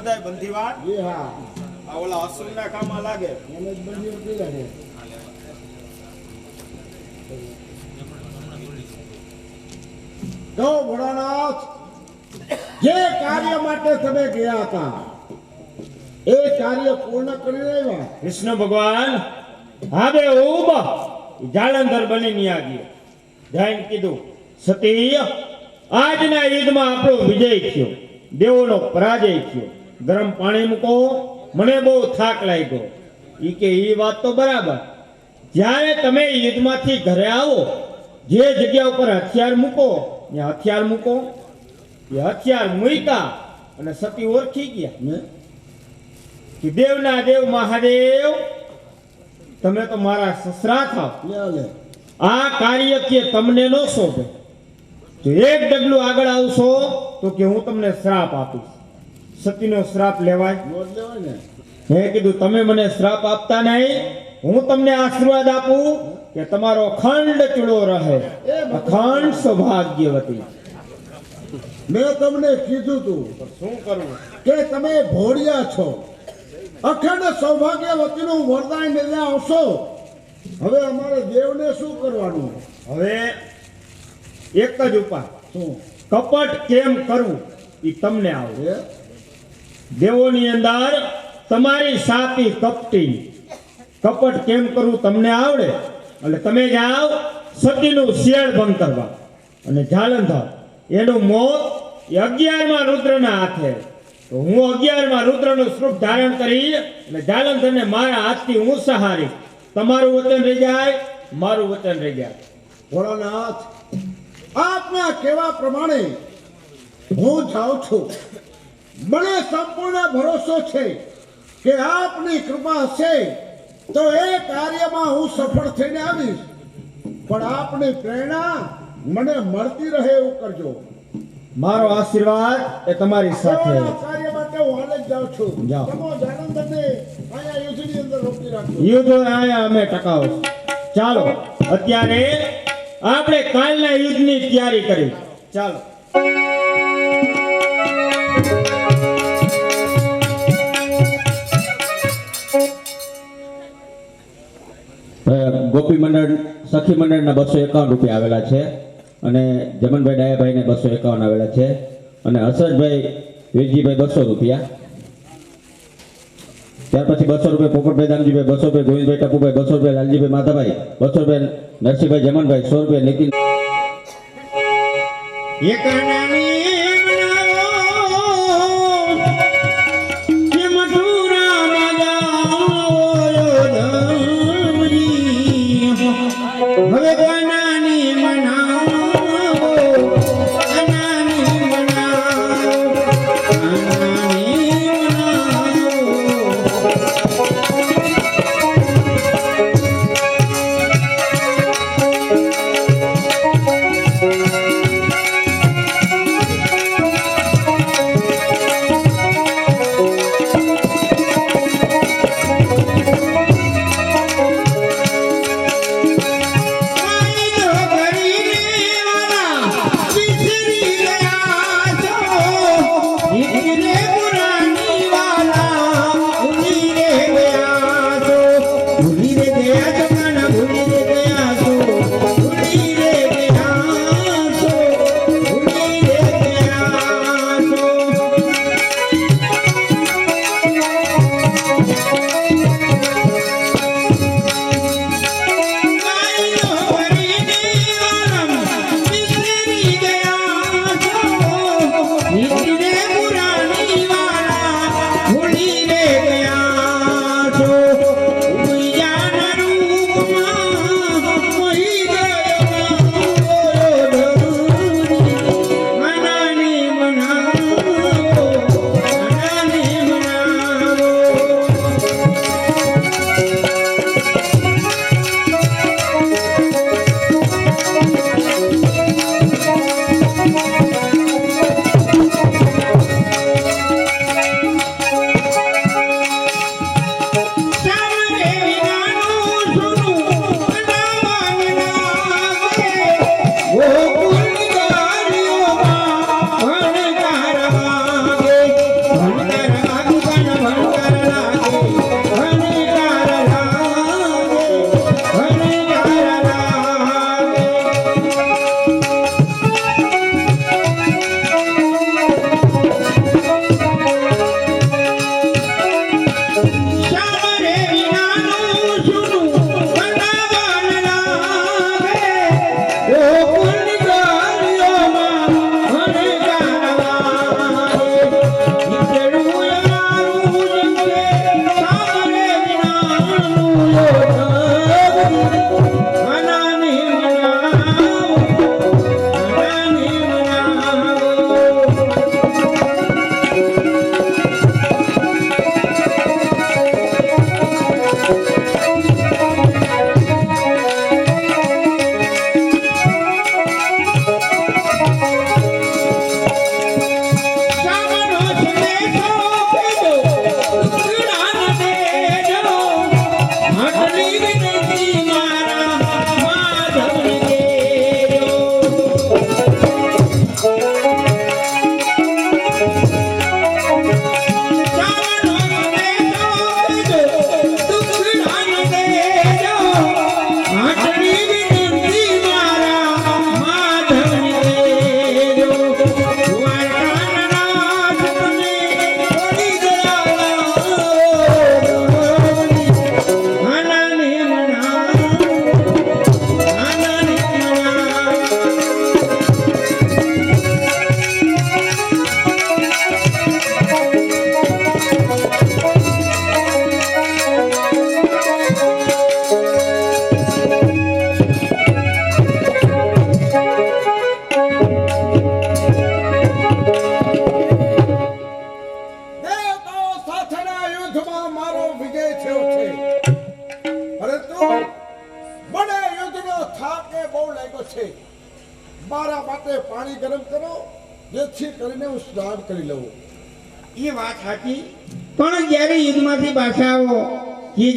બધાય બંધીવાન જી હા. આ ઓલા અસુરના કામમાં લાગે? એને જ કર્યા છે. તો ભોળાનાથ જે કાર્ય માટે તમે ગયા હતા એ કાર્ય પૂર્ણ કરી રહ્યા કૃષ્ણ ભગવાન હવે ઊભા જાલંધર બની ની આવી જાય કીધું સતી આજના યુદ્ધમાં આપણો વિજય થયો દેવોનો પરાજય થયો. ગરમ પાણી મૂકો. મને બહુ થાક લાગ્યો. ઈ કે ઈ વાત તો બરાબર. જ્યારે તમે યુદ્ધમાંથી ઘરે આવો જે જગ્યા ઉપર હથિયાર મૂકો ત્યાં હથિયાર મૂકો. એ હથિયાર મૂક્યા અને સતી ઓળખી ગયા. ને કે દેવના દેવ મહાદેવ તમે તો મારા સસરા થાવ. આ કાર્ય કે તમને ન શોભે. જો એક ડગલું આગળ આવશો તો કે હું તમને શ્રાપ આપીશ. સતીનો શ્રાપ લેવાય? મેં કીધું તમે મને શ્રાપ આપતા નહીં. હું તમને આશીર્વાદ આપું કે તમારો અખંડ ચૂડો રહે. અખંડ સૌભાગ્યવતી. મેં તમને કીધું તું શું કરવું? કે તમે ભોળિયા છો. અખંડ સૌભાગ્યવતીનું વરદાન લઈને આવશો. હવે અમારે દેવને શું કરવાનું? હવે એક જ ઉપાય. શું? કપટ કેમ કરવું એ તમને આવડે દેવોની અંદર તમારી સાપી કપટી. કપટ કેમ કરવું તમને આવડે? એટલે તમે જાઓ, સતીનું શિયાળ ભંગ કરવા. અને જાલંધર એનું મોત એ અગિયારમાં રુદ્રના હાથે. તો હું અગિયારમાં રુદ્રનું સ્વરૂપ ધારણ કરી, અને જાલંધરને મારા હાથથી હું સહારી. તમારું વચન રહી જાય, મારું વચન રહી જાય. ભોળાનાથ, આપના કહેવા પ્રમાણે હું જાઉં છું. મને સંપૂર્ણ ભરોસો છે કે આપની કૃપા હશે તો એ કાર્યમાં હું સફળ થઈને આવીશ. પણ આપની પ્રેરણા મને મળતી રહે એવું કરજો. મારો આશીર્વાદ એ તમારી સાથે કાર્ય માટે હું હાલ જ જાઉં છું. જાઓ. તમો અહીંયા યુદ્ધની અંદર રોકી રાખજો. યુદ્ધ આયા અમે ટકાવ ચાલો અત્યારે આપણે કાલના યુદ્ધની તૈયારી કરી ચાલો. ગોપી મંડળ, સખી મંડળના બસો એકાવન રૂપિયા આવેલા છે અને જમનભાઈ ડાયાભાઈને બસો એકાવન આવેલા છે અને હર્ષદભાઈ વીરજીભાઈ બસો રૂપિયા. ત્યાર પછી બસો રૂપિયા પોપટભાઈ દામજીભાઈ, બસો રૂપિયા ગોવિંદભાઈ ટપુભાઈ, બસો રૂપિયા લાલજીભાઈ માધાભાઈ, બસો રૂપિયા નરસિંહભાઈ જમનભાઈ, સો રૂપિયા નીતિન એક નાની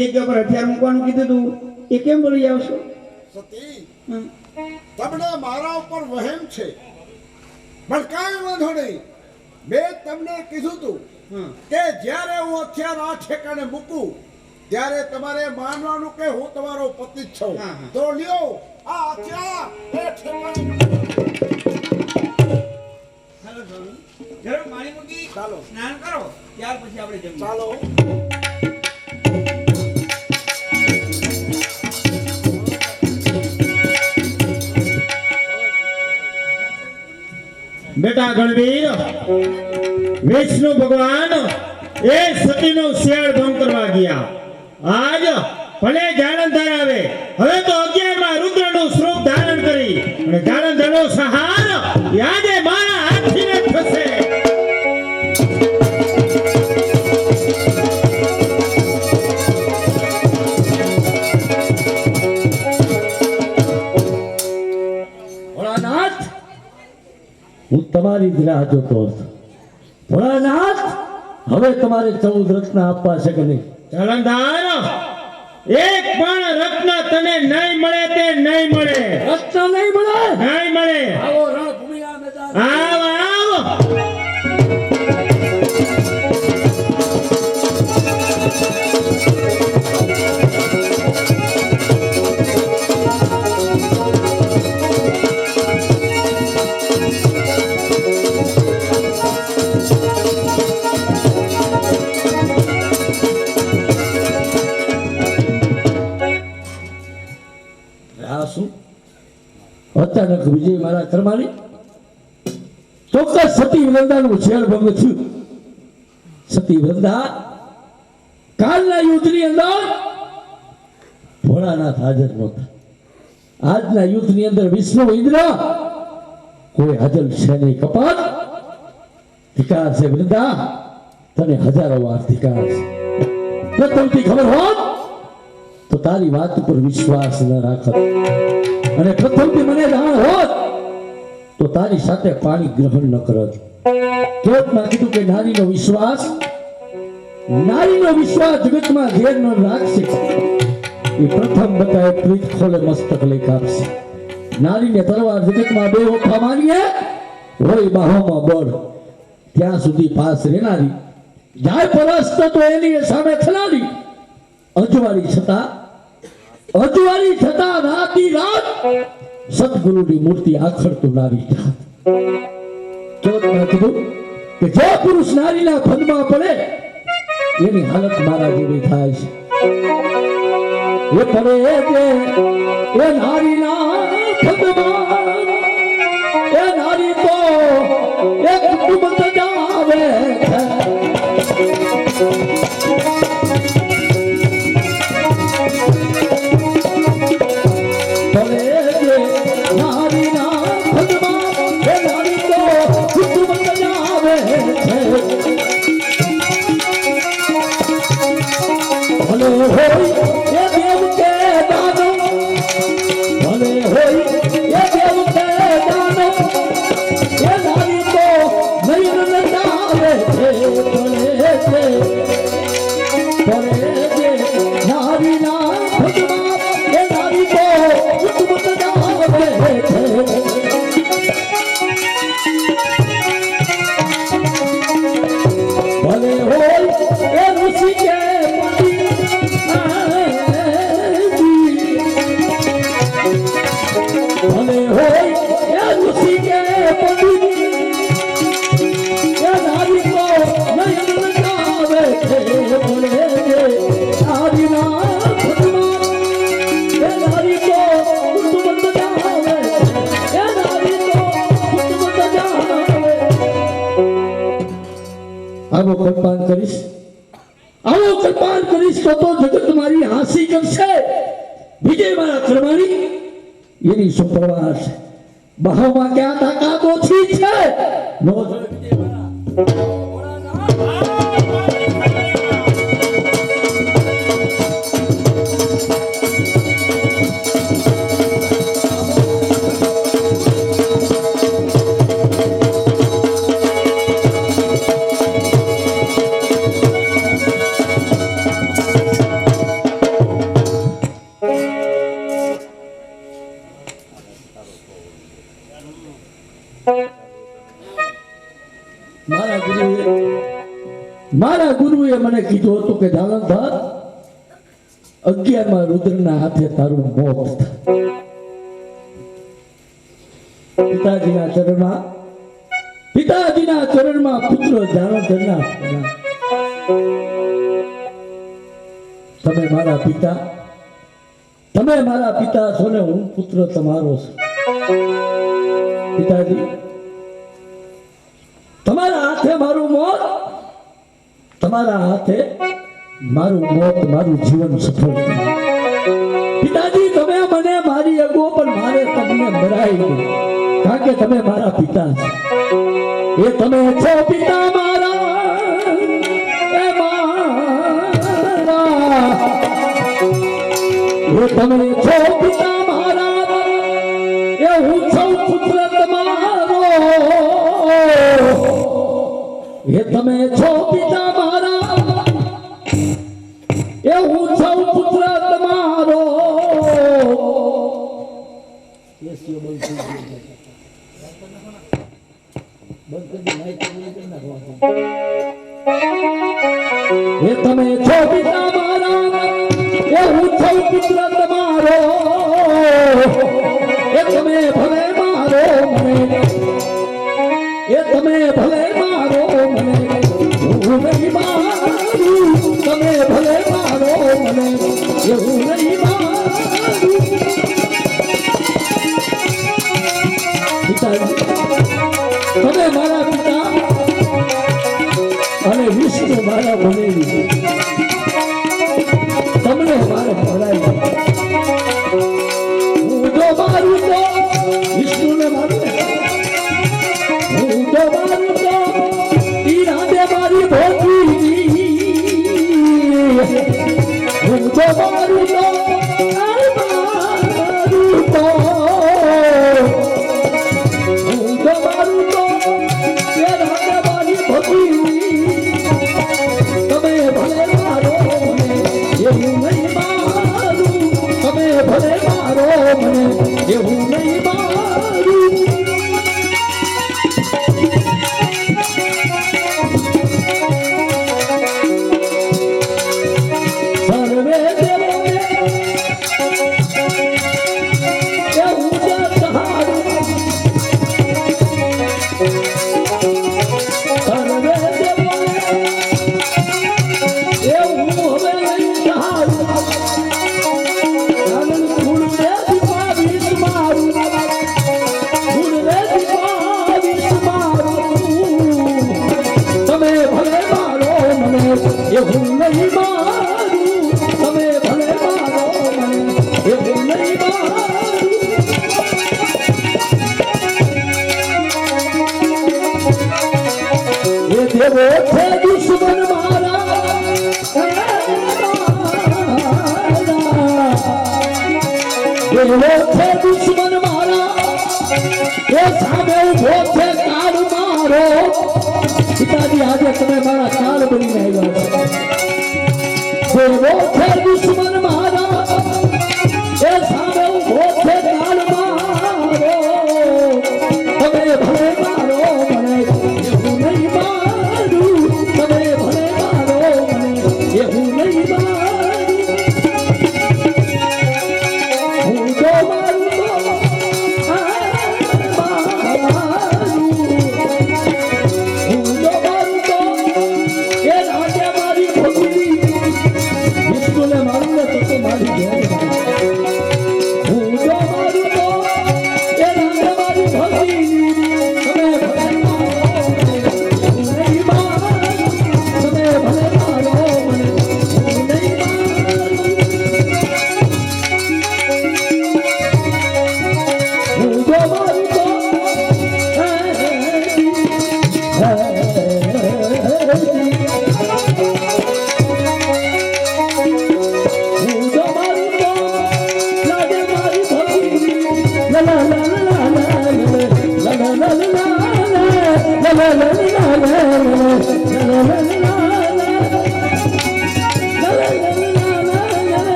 જે જગ્યા પર હથિયાર મૂકવાનું કીધું તું એ કેમ બોલી આવશો? સતી તમને મારા ઉપર વહેમ છે. પણ કાંઈ વાંધો નહીં. મેં તમને કીધું તું કે જ્યારે હું હથિયાર આ ઠેકાણે મૂકું ત્યારે તમારે માનવાનું કે હું તમારો પતિ જ છું. તો લ્યો આ હથિયાર એ ઠેકાણે ચાલો. સ્નાન કરો ત્યાર પછી આપણે ચાલો. બેટા ગણવીર વિષ્ણુ ભગવાન એ સતીનો શિયાળ ભંગ કરવા ગયા. આજ ભલે જાણંધર આવે હવે તો અગિયારમાં રુદ્રનું સ્વરૂપ ધારણ કરી અને જાણંધરનો સહાર યાદે તમારી જ રાહ જોતો હતો ભોળાનાથ હવે તમારે ચૌદ રત્ન આપવા છે કે નહીં? જાલંધર એક પણ રત્ન તને નહીં મળે તે નહીં મળે. રત્ન નહીં મળે? નહીં મળે. આવો રણભૂમિના મેદાન. વિજય મારા કરમાની ચોક્કસ સતી વૃંદાનું છેડ ભંગ થયું. સતી વૃંદા, કાલના યુદ્ધની અંદર ભોળાનાથ હાજર નહોતા. આજના યુદ્ધની અંદર વિષ્ણુ ઇન્દ્ર કોઈ હાજર છે નહીં કપાત. ધિકાર છે વૃંદા, તને હજારો વાર ધિકાર છે. ખબર હોત તો તારી વાત ઉપર વિશ્વાસ ન રાખત. અને પ્રથમથી મને જાણ હોત, તો તારી સાથે પાણી ગ્રહણ ન કરત. કેવતમાં કીધું કે નારીનો વિશ્વાસ નારીનો વિશ્વાસ જગતમાં ઘેર ન રાખશે. એ પ્રથમ બતાવે પ્રીત ખોલે મસ્તક લઈ કાપશે. નારીને તલવાર જગતમાં બે ઓખા મારીએ હોય બાહોમાં બળ. ત્યાં સુધી પાસ રહેનારી, જાય પરસ્ત તો એની સામે ખલાડી. અજવાળી છતાં અજવાળી થતા રાતી રાત સદગુરુની મૂર્તિ આખડતું નારી કીધું કે જે પુરુષ નારીના પદમાં પડે, એની હાલત મારા જેવી થાય છે. એ પડે એ નારીના પદમાં એ નારી તો એક કુટુંબ ભલે આવો કલ્પાન કરીશ. આવો કલ્પાન કરીશ તો તો જગત મારી હાંસી કરશે. વિજય મારા કરવાની. એની શું છે. બહામાં ક્યાં તાકાત છે? નો વિજય મારા. મારા ગુરુએ મારા ગુરુએ મને કીધું હતું કે ધાલનધર અગિયારમાં રુદ્રના હાથે તારું મોત પિતાજીના ચરણમાં પિતાજીના ચરણમાં પુત્ર ધાલનધરના તમે મારા પિતા તમે મારા પિતા છો ને હું પુત્ર તમારો છું. પિતાજી. તમારા હાથે મારું મોત, તમારા હાથે મારું મોત, મારું જીવન સફળ પિતાજી, તમે મને મારી અગો પણ મારે તમને મરાઈ ગયું. કારણ કે તમે મારા પિતા છો. એ તમે છો પિતા મારા. એ મારા. એ તમે છો પિતા મારા. એ હું છું પુત્ર તમે છો પિતા મારા. એ હું પુત્ર તમારો. તમે છો પિતા મારા. એ હું પુત્ર આજે તમે મારા કાળ બનીને આવ્યા છો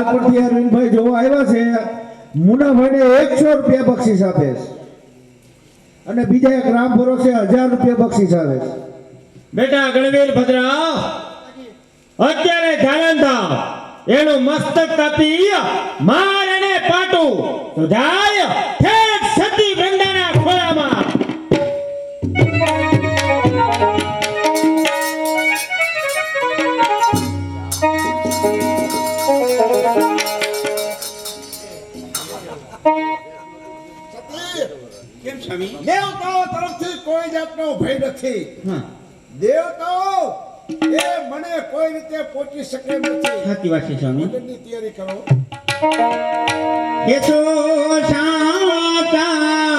આપણે લાલપટથી અરવિંદભાઈ જોવા આવ્યા છે. મુનાભાઈને એકસો રૂપિયા બક્ષીસ આપે અને બીજા એક રામ ભરોસે હજાર રૂપિયા બક્ષીસ આવે બેટા ગણવીર ભદ્રા, અત્યારે જાણંદા એનું મસ્તક કાપી, માર અને પાટું. તો જાય ઠેઠ સતી દેવતાઓ તરફથી કોઈ જાતનો ભય નથી. દેવતાઓ એ મને કોઈ રીતે પહોંચી શકે નથી. સાચી વાત છે સ્વામી. ભોજનની તૈયારી કરો. એ તો સાચા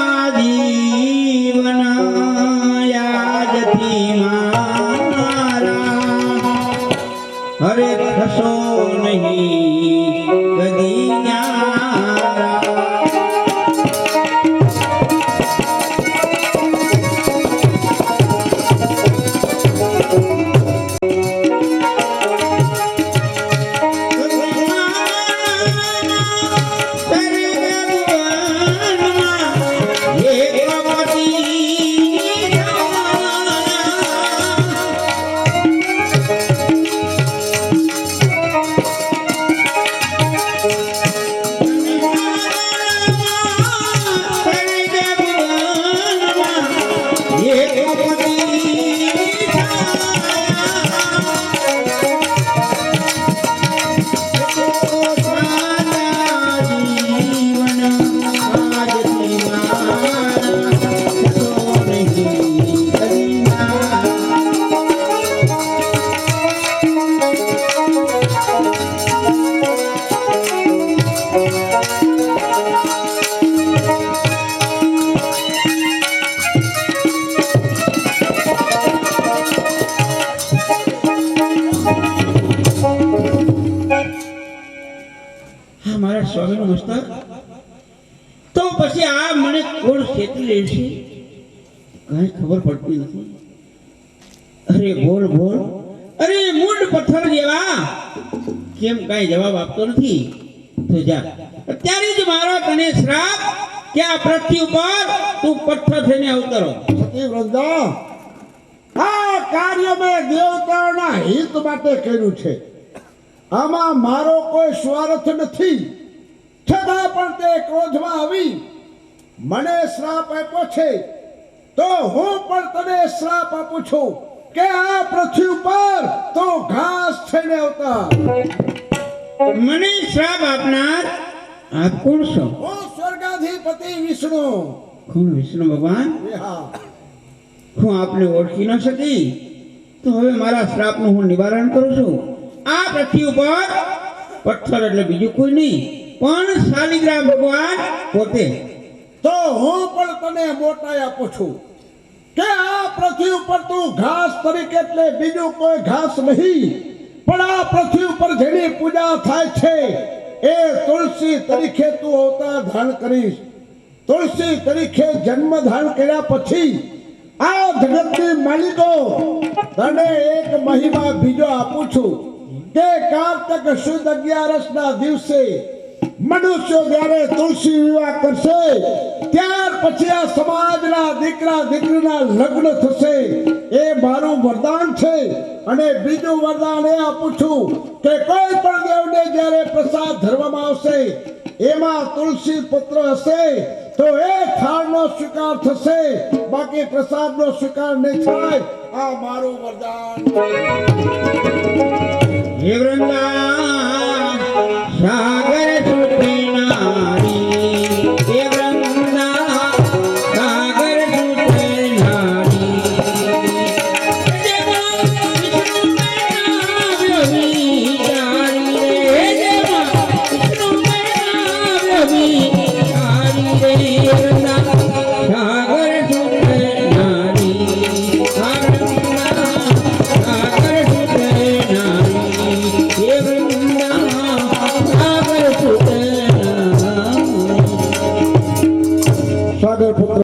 કોણ રહે છે. કાંઈ ખબર પડતી નથી. અરે બોલ બોલ. અરે મૂળ પથ્થર જેવા. કેમ કાંઈ જવાબ આપતો નથી? તો જા. અત્યારે જ મારો તને શ્રાપ કે આ પૃથ્વી ઉપર તું પથ્થર થઈને અવતરો. સતી વૃંદા આ કાર્ય મેં દેવતાઓના હિત માટે કર્યું છે. આમાં મારો કોઈ સ્વાર્થ નથી. છતાં પણ તે ક્રોધમાં આવી મને શ્રાપ આપ્યો છે તો હું પણ તને શ્રાપ આપું છું કે આ પૃથ્વી ઉપર તો ઘાસ થઈને આવતા મને શ્રાપ આપનાર આપ કોણ છો હું સ્વર્ગાધિપતિ વિષ્ણુ કોણ વિષ્ણુ ભગવાન એ હા હું આપને ઓળખી ન શકી તો હવે મારા શ્રાપનું હું નિવારણ કરું છું આ પૃથ્વી ઉપર પથ્થર એટલે બીજું કોઈ નહીં પણ શાલિગ્રામ ભગવાન પોતે તો હું પણ તને મોટાઈ આપું છું કે આ પૃથ્વી ઉપર તું ઘાસ તરીકે એટલે બીજું કોઈ ઘાસ નહીં. પણ આ પૃથ્વી ઉપર જેની પૂજા થાય છે, એ તુલસી તરીકે તું અવતાર ધારણ કરીશ. તુલસી તરીકે જન્મ ધારણ કર્યા પછી આ જગતની માલિકો તને એક મહિમા બીજો આપું છું કે કાર્તક સુદ અગિયારસના દિવસે મનુષ્યો થશે. એ પ્રસાદ ધરવામાં પુત્ર હશે, તો એ થાળનો સ્વીકાર થશે. બાકી પ્રસાદનો સ્વીકાર નહીં થાય. આ મારું વરદાન હે